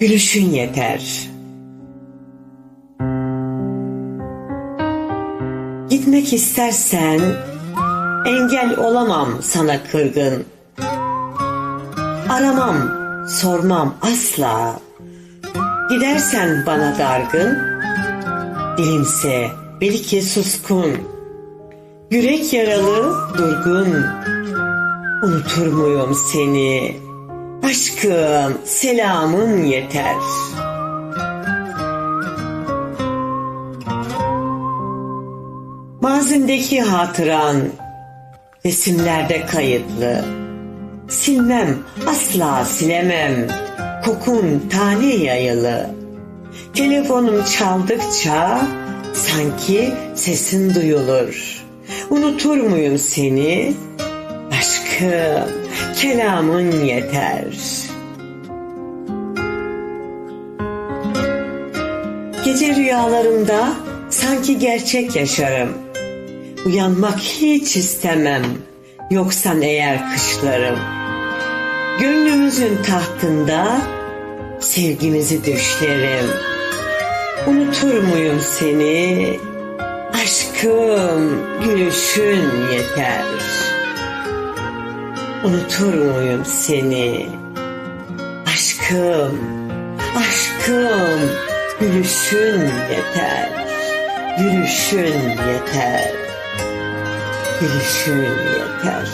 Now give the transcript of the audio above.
Gülüşün yeter. Gitmek istersen engel olamam sana kırgın. Aramam, sormam asla. Gidersen bana dargın, dilimse belki suskun. Yürek yaralı, durgun. Unutur muyum seni? Aşkım, selamın yeter. Mazindeki hatıran resimlerde kayıtlı. Silmem, asla silemem. Kokun tane yayılı. Telefonum çaldıkça sanki sesin duyulur. Unutur muyum seni? Aşkım, kelamın yeter. Gece rüyalarımda sanki gerçek yaşarım. Uyanmak hiç istemem. Yoksan eğer kışlarım. Gönlümüzün tahtında sevgimizi düşlerim. Unutur muyum seni? Aşkım, gülüşün yeter. Unutur muyum seni? Aşkım, aşkım, gülüşün yeter. Gülüşün yeter. Gülüşün yeter.